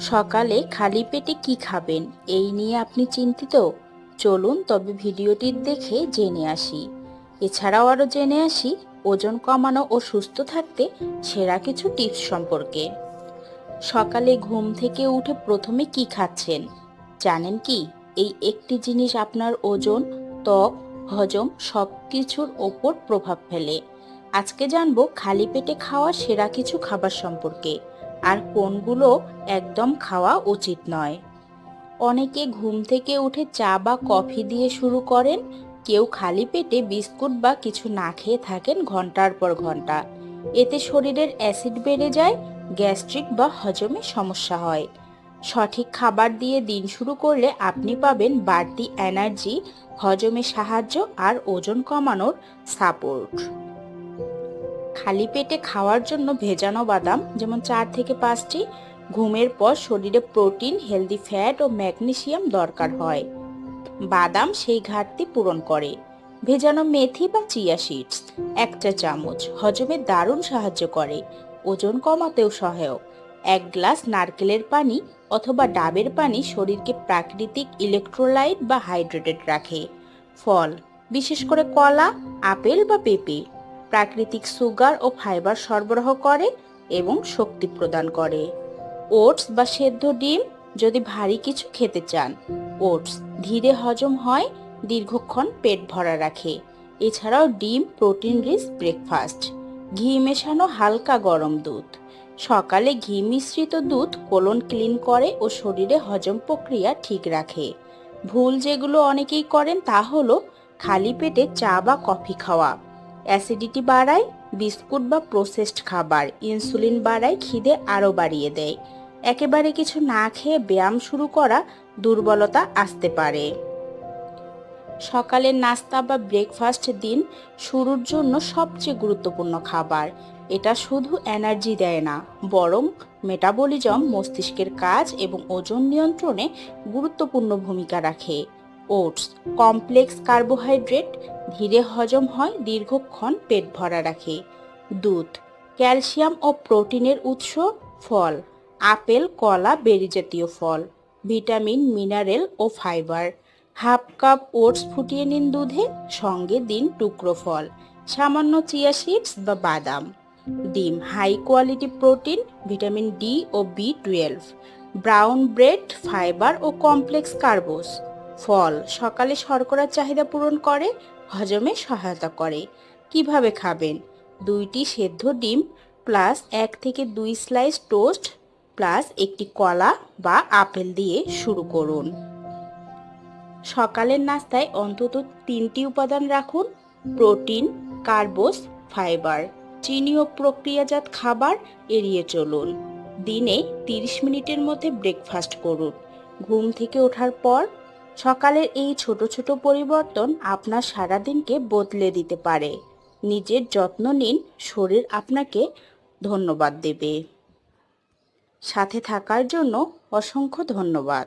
সকালে খালি পেটে কি খাবেন, এই নিয়ে আপনি চিন্তিত? চলুন তবে ভিডিওটি দেখে জেনে আসি। এছাড়াও আরও জেনে আসি, ওজন কমানো ও সুস্থ থাকতে সেরা কিছু টিপস সম্পর্কে। সকালে ঘুম থেকে উঠে প্রথমে কি খাচ্ছেন? জানেন কি, এই একটি জিনিস আপনার ওজন, ত্বক, হজম সব কিছুর ওপর প্রভাব ফেলে। আজকে জানব, খালি পেটে খাওয়া সেরা কিছু খাবার সম্পর্কে। আর কোনগুলো একদম খাওয়া উচিত নয়। অনেকে ঘুম থেকে উঠে চা বা কফি দিয়ে শুরু করেন, কেউ খালি পেটে বিস্কুট বা কিছু না খেয়ে থাকেন ঘণ্টার পর ঘণ্টা। এতে শরীরের অ্যাসিড বেড়ে যায়, গ্যাস্ট্রিক বা হজমে সমস্যা হয়। সঠিক খাবার দিয়ে দিন শুরু করলে আপনি পাবেন বাড়তি এনার্জি, হজমে সাহায্য আর ওজন কমানোর সাপোর্ট। খালি পেটে খাওয়ার জন্য ভেজানো বাদাম, যেমন চার থেকে পাঁচটি। ঘুমের পর শরীরে প্রোটিন, হেলদি ফ্যাট ও ম্যাগনেসিয়াম দরকার হয়। বাদাম সেই ঘাটতি পূরণ করে। ভেজানো মেথি বা চিয়া সিডস, একটা চামচ হজমে দারুণ সাহায্য করে। ওজন কমাতেও সহায়ক। এক গ্লাস নারকেলের পানি অথবা ডাবের পানি শরীরকে প্রাকৃতিক ইলেকট্রোলাইট বা হাইড্রেটেড রাখে। ফল, বিশেষ করে কলা, আপেল বা পেঁপে। প্রাকৃতিক সুগার ও ফাইবার সরবরাহ করে এবং শক্তি প্রদান করে। ওটস বা সেদ্ধ ডিম যদি ভারী কিছু খেতে চান, ওটস ধীরে হজম হয়, দীর্ঘক্ষণ পেট ভরা রাখে। এছাড়াও ডিম প্রোটিন রিচ ব্রেকফাস্ট, ঘি মেশানো হালকা গরম দুধ। সকালে ঘি মিশ্রিত দুধ কোলন ক্লিন করে ও শরীরে হজম প্রক্রিয়া ঠিক রাখে। ভুল যেগুলো অনেকেই করেন তা হলো, খালি পেটে চা বা কফি খাওয়া। অ্যাসিডিটি বাড়ায়, বিস্কুট বা প্রসেসড খাবার, ইনসুলিন বাড়ায়, খিদে আরও বাড়িয়ে দেয়। একেবারে কিছু না খেয়ে ব্যায়াম শুরু করা দুর্বলতা আসতে পারে। সকালের নাস্তা বা ব্রেকফাস্ট দিন শুরুর জন্য সবচেয়ে গুরুত্বপূর্ণ খাবার। এটা শুধু এনার্জি দেয় না, বরং মেটাবলিজম, মস্তিষ্কের কাজ এবং ওজন নিয়ন্ত্রণে গুরুত্বপূর্ণ ভূমিকা রাখে। ওটস, কমপ্লেক্স কার্বোহাইড্রেট ধীরে হজম হয়, দীর্ঘক্ষণ পেট ভরা রাখে। দুধ, ক্যালসিয়াম ও প্রোটিনের উৎস ফল, আপেল, কলা, বেরি জাতীয় ফল, ভিটামিন, মিনারেল ও ফাইবার। হাফ কাপ ওটস ফুটিয়ে নিন দুধে, সঙ্গে দিন টুকরো ফল, সামান্য চিয়া সিডস বা বাদাম। ডিম, high quality protein, vitamin D ও B twelve. Brown bread, fibre ও কমপ্লেক্স কার্বোস। ফল সকালে শর্করার চাহিদা পূরণ করে, হজমে সহায়তা করে। কীভাবে খাবেন? দুইটি সেদ্ধ ডিম প্লাস এক থেকে দুই স্লাইস টোস্ট প্লাস একটি কলা বা আপেল দিয়ে শুরু করুন। সকালের নাস্তায় অন্তত তিনটি উপাদান রাখুন, প্রোটিন, কার্বোস, ফাইবার। চিনি ও প্রক্রিয়াজাত খাবার এড়িয়ে চলুন। দিনে তিরিশ মিনিটের মধ্যে ব্রেকফাস্ট করুন। ঘুম থেকে ওঠার পর সকালের এই ছোট ছোট পরিবর্তন আপনার সারাদিনকে বদলে দিতে পারে। নিজের যত্ন নিন, শরীর আপনাকে ধন্যবাদ দেবে। সাথে থাকার জন্য অসংখ্য ধন্যবাদ।